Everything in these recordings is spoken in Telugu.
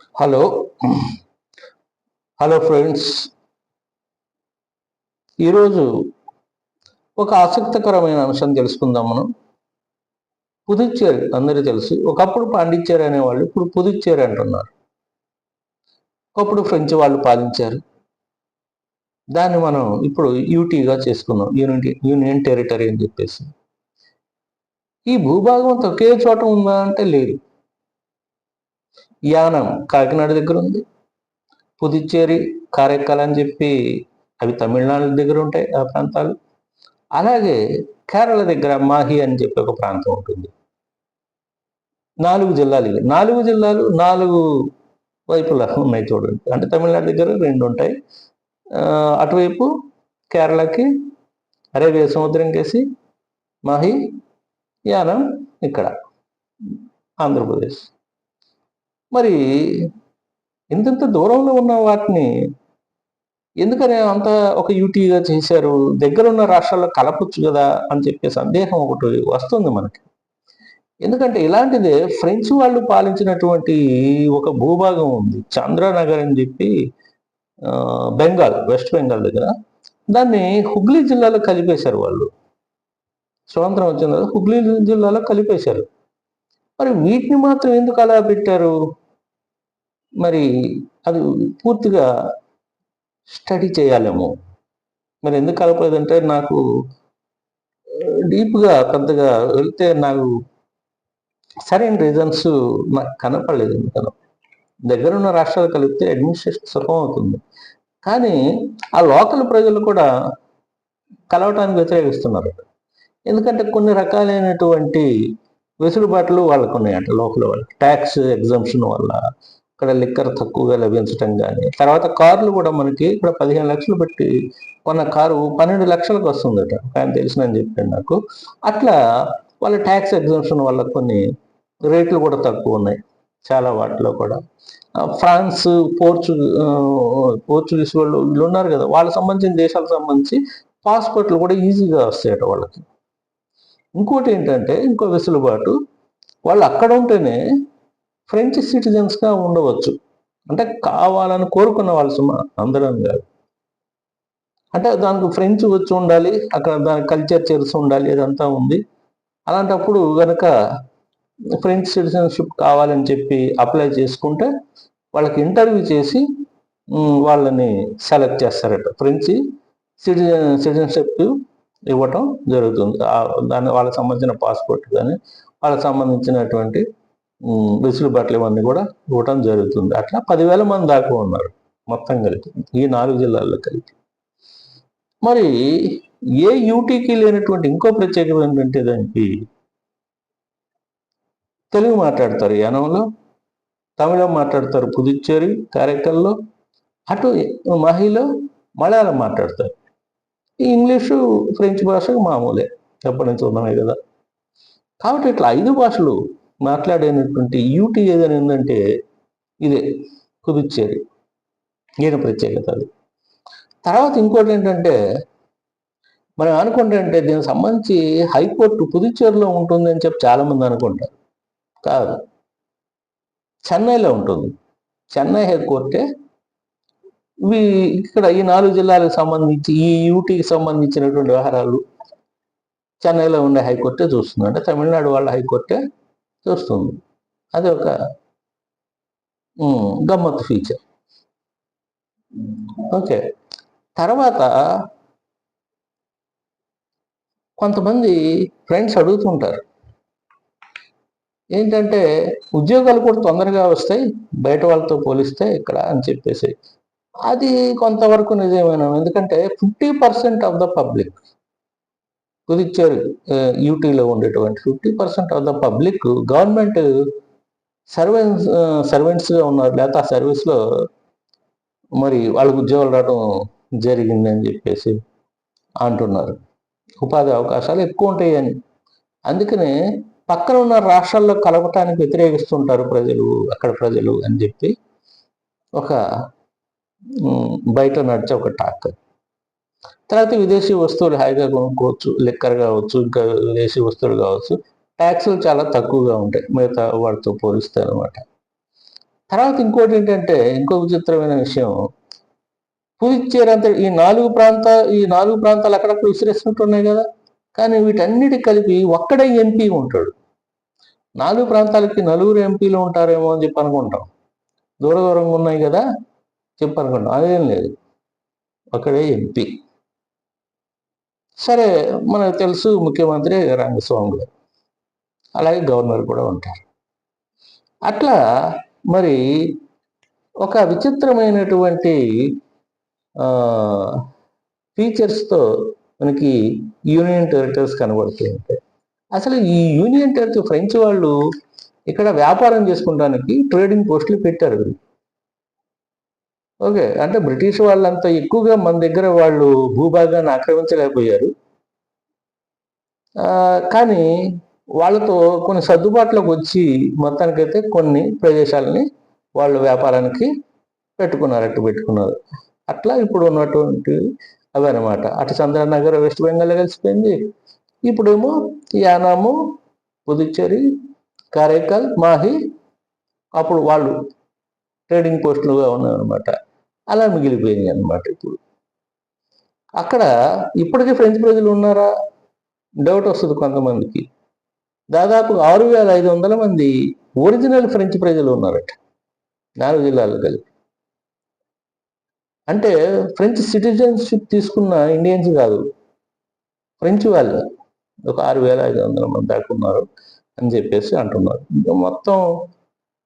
హలో హలో ఫ్రెండ్స్ ఈరోజు ఒక ఆసక్తికరమైన అంశం తెలుసుకుందాం మనం. పుదుచ్చేరి అందరూ తెలుసు. ఒకప్పుడు పాండిచ్చేరి అనేవాళ్ళు ఇప్పుడు పుదుచ్చేరి అంటున్నారు. ఒకప్పుడు ఫ్రెంచ్ వాళ్ళు పాలించారు. దాన్ని మనం ఇప్పుడు యూటీగా చేసుకున్నాం యూనిటీ యూనియన్ టెరిటరీ అని చెప్పేసి. ఈ భూభాగం ఒకే చోట ఉందా అంటే లేదు. యానం కాకినాడ దగ్గర ఉంది. పుదుచ్చేరి కారైక్కల్ అని చెప్పి అవి తమిళనాడు దగ్గర ఉంటాయి ఆ ప్రాంతాలు. అలాగే కేరళ దగ్గర మాహి అని చెప్పి ఒక ప్రాంతం ఉంటుంది. నాలుగు జిల్లాలు ఇవి. నాలుగు జిల్లాలు నాలుగు వైపులా ఉన్నాయి చూడండి. అంటే తమిళనాడు దగ్గర రెండు ఉంటాయి. అటువైపు కేరళకి అరేబియా సముద్రం కేసి మాహి యానం ఇక్కడ ఆంధ్రప్రదేశ్. మరి ఇంతంత దూరంలో ఉన్న వాటిని ఎందుకని అంత ఒక యూటీగా చేశారు? దగ్గర ఉన్న రాష్ట్రాల్లో కలపొచ్చు కదా అని చెప్పే సందేహం ఒకటి వస్తుంది మనకి. ఎందుకంటే ఇలాంటిదే ఫ్రెంచ్ వాళ్ళు పాలించినటువంటి ఒక భూభాగం ఉంది. చంద్రనగర్ అని చెప్పి బెంగాల్ వెస్ట్ బెంగాల్ దగ్గర. దాన్ని హుగ్లీ జిల్లాలో కలిపేశారు వాళ్ళు. స్వాతంత్రం వచ్చిన తర్వాత హుగ్లీ జిల్లాలో కలిపేశారు. మరి వీటిని మాత్రం ఎందుకు అలా పెట్టారు? మరి అది పూర్తిగా స్టడీ చేయాలేమో. మరి ఎందుకు కలపలేదంటే నాకు డీప్గా పెద్దగా వెళ్తే నాకు సరైన రీజన్స్ నాకు కనపడలేదు ఎందుకనో. దగ్గర ఉన్న రాష్ట్రాలు కలిపితే అడ్మినిస్ట్రేషన్ సుఖం అవుతుంది. కానీ ఆ లోకల్ ప్రజలు కూడా కలవటానికి వ్యతిరేకిస్తున్నారు. ఎందుకంటే కొన్ని రకాలైనటువంటి వెసులుబాట్లు వాళ్ళకు ఉన్నాయంట లోకల్ వాళ్ళకి. ట్యాక్స్ ఎగ్జామ్షన్ వల్ల ఇక్కడ లిక్కర్ తక్కువగా లభించటం కానీ తర్వాత కార్లు కూడా మనకి ఇక్కడ పదిహేను లక్షలు పెట్టి కొన్న కారు పన్నెండు లక్షలకు వస్తుందట. ఆయన తెలిసినని చెప్పాడు నాకు. అట్లా వాళ్ళ ట్యాక్స్ ఎగ్జామ్షన్ వల్ల కొన్ని రేట్లు కూడా తక్కువ ఉన్నాయి చాలా వాటిలో కూడా. ఫ్రాన్స్ పోర్చు పోర్చుగీస్ వాళ్ళు వీళ్ళు ఉన్నారు కదా వాళ్ళకి సంబంధించిన దేశాలకు సంబంధించి పాస్పోర్ట్లు కూడా ఈజీగా వస్తాయట వాళ్ళకి. ఇంకోటి ఏంటంటే ఇంకో వెసులుబాటు వాళ్ళు అక్కడ ఉంటేనే ఫ్రెంచ్ సిటిజన్స్గా ఉండవచ్చు. అంటే కావాలని కోరుకున్న వాళ్ళు సుమా అందరం కాదు. అంటే దానికి ఫ్రెంచ్ వచ్చి ఉండాలి అక్కడ దాని కల్చర్ తెలిసి ఉండాలి ఇదంతా ఉంది. అలాంటప్పుడు కనుక ఫ్రెంచ్ సిటిజన్షిప్ కావాలని చెప్పి అప్లై చేసుకుంటే వాళ్ళకి ఇంటర్వ్యూ చేసి వాళ్ళని సెలెక్ట్ చేస్తారట. ఫ్రెంచ్ సిటిజన్ సిటిజన్షిప్ ఇవ్వటం జరుగుతుంది. దాని వాళ్ళకి సంబంధించిన పాస్పోర్ట్ కానీ వాళ్ళకి సంబంధించినటువంటి వెసులుబాట్లు ఇవన్నీ కూడా ఇవ్వటం జరుగుతుంది. అట్లా పదివేల మంది దాకా ఉన్నారు మొత్తం కలిపి ఈ నాలుగు జిల్లాల్లో కలిపి. మరి ఏ యూటీకి లేనటువంటి ఇంకో ప్రత్యేకమైనటువంటి దానికి తెలుగు మాట్లాడతారు యానంలో తమిళం మాట్లాడతారు పుదుచ్చేరి కారైకల్లో అటు మహిలో మలయాళం మాట్లాడతారు. ఈ ఇంగ్లీషు ఫ్రెంచ్ భాష మామూలే ఎప్పటి నుంచి కదా. కాబట్టి ఇట్లా ఐదు భాషలు మాట్లాడేటటువంటి యూటీ ఏదైనా ఏంటంటే ఇదే పుదుచ్చేరి ఈయన ప్రత్యేకత అది. తర్వాత ఇంకోటి ఏంటంటే మనం అనుకుంటే అంటే దీనికి సంబంధించి హైకోర్టు పుదుచ్చేరిలో ఉంటుంది అని చెప్పి చాలామంది అనుకుంటారు. కాదు. చెన్నైలో ఉంటుంది. చెన్నై హైకోర్టే ఇవి ఇక్కడ ఈ నాలుగు జిల్లాలకు సంబంధించి ఈ యూటీకి సంబంధించినటువంటి వ్యవహారాలు చెన్నైలో ఉండే హైకోర్టే చూస్తుంది అంటే తమిళనాడు వాళ్ళ హైకోర్టే చూస్తుంది. అది ఒక గమ్మత్ గమ్మత్తు ఫీచర్ ఓకే. తర్వాత కొంతమంది ఫ్రెండ్స్ అడుగుతుంటారు. ఏంటంటే ఉద్యోగాలు కూడా తొందరగా వస్తాయి బయట వాళ్ళతో పోలిస్తే ఇక్కడ అని చెప్పేసి. అది కొంతవరకు నిజమేనా? ఎందుకంటే fifty percent of the public Puducherry యూటీలో ఉండేటువంటి fifty percent of the public government servants సర్వెంట్స్గా ఉన్నారు. లేకపోతే ఆ సర్వీస్లో మరి వాళ్ళకు ఉద్యోగాలు రావడం జరిగిందని చెప్పేసి అంటున్నారు. ఉపాధి అవకాశాలు ఎక్కువ ఉంటాయని. అందుకనే పక్కన ఉన్న రాష్ట్రాల్లో కలపటానికి వ్యతిరేకిస్తుంటారు ప్రజలు అక్కడ ప్రజలు అని చెప్పి ఒక బయట నడిచే ఒక టాక్. తర్వాత విదేశీ వస్తువులు హాయిగా కొనుక్కోవచ్చు లిక్కర్ కావచ్చు ఇంకా విదేశీ వస్తువులు కావచ్చు. ట్యాక్సులు చాలా తక్కువగా ఉంటాయి మిగతా వాటితో పోలిస్తే అనమాట తర్వాత ఇంకోటి ఏంటంటే ఇంకో విచిత్రమైన విషయం. పుదుచ్చేరి అంత ఈ నాలుగు ప్రాంతాలు ఈ నాలుగు ప్రాంతాలు అక్కడక్కడ విసిరేసినట్టు ఉన్నాయి కదా. కానీ వీటన్నిటి కలిపి ఒక్కడే ఎంపీ ఉంటాడు. నాలుగు ప్రాంతాలకి నలుగురు ఎంపీలు ఉంటారేమో అని చెప్పి అనుకుంటాం. దూర దూరంగా ఉన్నాయి కదా చెప్పి అనుకుంటాం. అదేం లేదు. ఒకడే ఎంపీ. సరే మనకు తెలుసు ముఖ్యమంత్రి రంగస్వామి గారు. అలాగే గవర్నర్ కూడా ఉంటారు. అట్లా మరి ఒక విచిత్రమైనటువంటి ఫీచర్స్తో మనకి యూనియన్ టెరిటరీస్ కనబడుతూ ఉంటాయి. అసలు ఈ యూనియన్ టెరిటరీ ఫ్రెంచ్ వాళ్ళు ఇక్కడ వ్యాపారం చేసుకోవడానికి ట్రేడింగ్ పోస్టులు పెట్టారు ఓకే. అంటే బ్రిటిష్ వాళ్ళంతా ఎక్కువగా మన దగ్గర వాళ్ళు భూభాగాన్ని ఆక్రమించలేకపోయారు. కానీ వాళ్ళతో కొన్ని సర్దుబాట్లకు వచ్చి మొత్తానికైతే కొన్ని ప్రదేశాలని వాళ్ళు వ్యాపారానికి పెట్టుకున్నారు అట్టు పెట్టుకున్నారు. అట్లా ఇప్పుడు ఉన్నటువంటి అవి అనమాట అటు చంద్రనగర్ వెస్ట్ బెంగాల్ కలిసిపోయింది. ఇప్పుడేమో యానాము పుదుచ్చేరి కారైకల్ మాహి అప్పుడు వాళ్ళు ట్రేడింగ్ పోస్టులుగా ఉన్నాయన్నమాట. అలా మిగిలిపోయింది అనమాట ఇప్పుడు. అక్కడ ఇప్పటికీ ఫ్రెంచ్ ప్రజలు ఉన్నారా? డౌట్ వస్తుంది కొంతమందికి. దాదాపు ఆరు వేల ఐదు వందల మంది ఒరిజినల్ ఫ్రెంచ్ ప్రజలు ఉన్నారట. నాలుగు జిల్లాలు కలిపి. అంటే ఫ్రెంచ్ సిటిజన్షిప్ తీసుకున్న ఇండియన్స్ కాదు. ఫ్రెంచ్ వాళ్ళు ఒక ఆరు వేల ఐదు వందల మంది దాకా ఉన్నారు అని చెప్పేసి అంటున్నారు. మొత్తం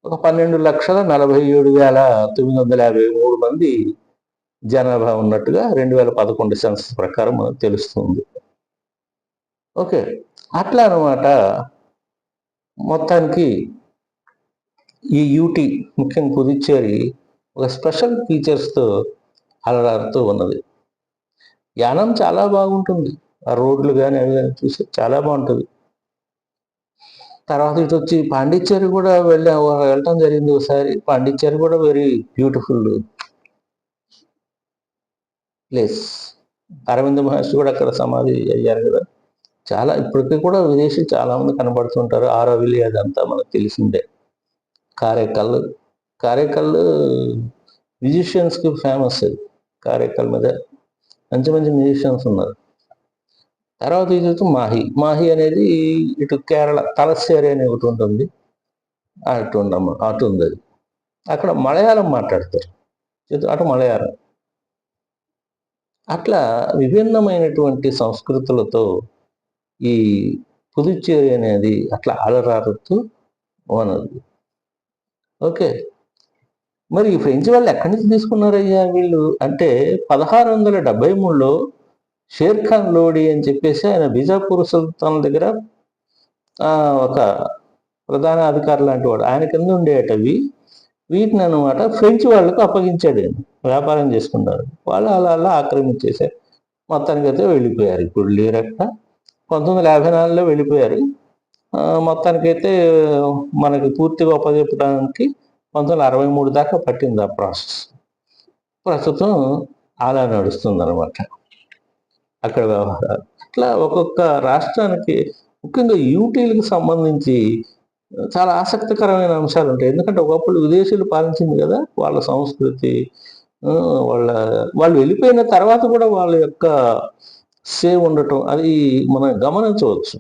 ఒక పన్నెండు లక్షల నలభై ఏడు వేల తొమ్మిది వందల యాభై మూడు మంది జనాభా ఉన్నట్టుగా రెండు వేల పదకొండు సెన్సస్ ప్రకారం మనకు తెలుస్తుంది. ఓకే అట్లా అనమాట మొత్తానికి ఈ యూటీ ముఖ్యంగా పుదుచ్చేరి ఒక స్పెషల్ ఫీచర్స్తో అలరారుతూ ఉన్నది. యానం చాలా బాగుంటుంది. ఆ రోడ్లు కానీ అవి కానీ చూసి చాలా బాగుంటుంది. తర్వాత ఇటు వచ్చి పాండిచ్చేరి కూడా వెళ్ళా వెళ్ళటం జరిగింది ఒకసారి. పాండిచ్చేరి కూడా very beautiful place Aravinda Maharshi కూడా అక్కడ సమాధి అయ్యారు కదా. చాలా ఇప్పటికీ కూడా విదేశీ చాలామంది కనబడుతుంటారు. ఆరోవిలి అదంతా మనకు తెలిసిందే. కారేకల్ కారేకల్ మ్యూజిషియన్స్కి ఫేమస్ అది. కారేకల్ మీద మంచి మంచి మ్యూజిషియన్స్ ఉన్నారు. తర్వాత ఇది వచ్చి మాహి. మాహి అనేది ఇటు కేరళ తలస్సేరి అనే ఒకటి ఉంటుంది. అటు ఉండమ్మ అటు ఉంది అది. అక్కడ మలయాళం మాట్లాడతారు. అటు మలయాళం. అట్లా విభిన్నమైనటువంటి సంస్కృతులతో ఈ పుదుచ్చేరి అనేది అట్లా అలరారుతూ ఉన్నది. ఓకే. మరి ఈ ఫ్రెంచ్ వాళ్ళు ఎక్కడి నుంచి తీసుకున్నారయ్యా వీళ్ళు? అంటే పదహారు వందల డెబ్బై మూడులో షేర్ ఖాన్ లోడి అని చెప్పేసి ఆయన బీజాపూర్ సుల్తాన్ దగ్గర ఒక ప్రధాన అధికారి లాంటి వాడు. ఆయన కింద ఉండేటవి వీటిని అనమాట ఫ్రెంచ్ వాళ్ళకు అప్పగించాడు వ్యాపారం చేసుకున్నారు. వాళ్ళు అలా అలా ఆక్రమించేశారు. మొత్తానికి అయితే వెళ్ళిపోయారు. ఇప్పుడు లేరక్క. పంతొమ్మిది వందల యాభై నాలుగులో వెళ్ళిపోయారు. మొత్తానికైతే మనకి పూర్తిగా ఉపజెప్పడానికి పంతొమ్మిది వందల అరవై మూడు దాకా పట్టింది ఆ ప్రాసెస్. ప్రస్తుతం అలా నడుస్తుంది అనమాట అక్కడ వ్యవహారాలు అట్లా ఒక్కొక్క రాష్ట్రానికి ముఖ్యంగా యూటీలకు సంబంధించి చాలా ఆసక్తికరమైన అంశాలు ఉంటాయి. ఎందుకంటే ఒకప్పుడు విదేశీయులు పాలించింది కదా వాళ్ళ సంస్కృతి వాళ్ళ వాళ్ళు వెళ్ళిపోయిన తర్వాత కూడా వాళ్ళ యొక్క సేవ్ ఉండటం అది మనం గమనించవచ్చు.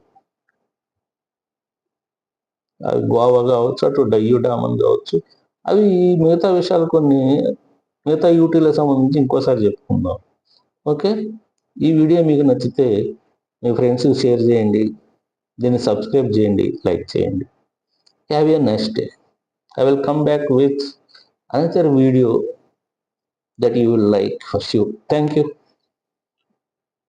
అవి గోవా కావచ్చు అటు డయ్యూ డామ్ అని కావచ్చు అవి మిగతా విషయాలు కొన్ని మిగతా యూటీలకు సంబంధించి ఇంకోసారి చెప్పుకుందాం. ఓకే? ఈ వీడియో మీకు నచ్చితే మీ ఫ్రెండ్స్కి షేర్ చేయండి దీన్ని సబ్స్క్రైబ్ చేయండి లైక్ చేయండి. Have a next day. I will come back with another video that you will like for sure. Thank you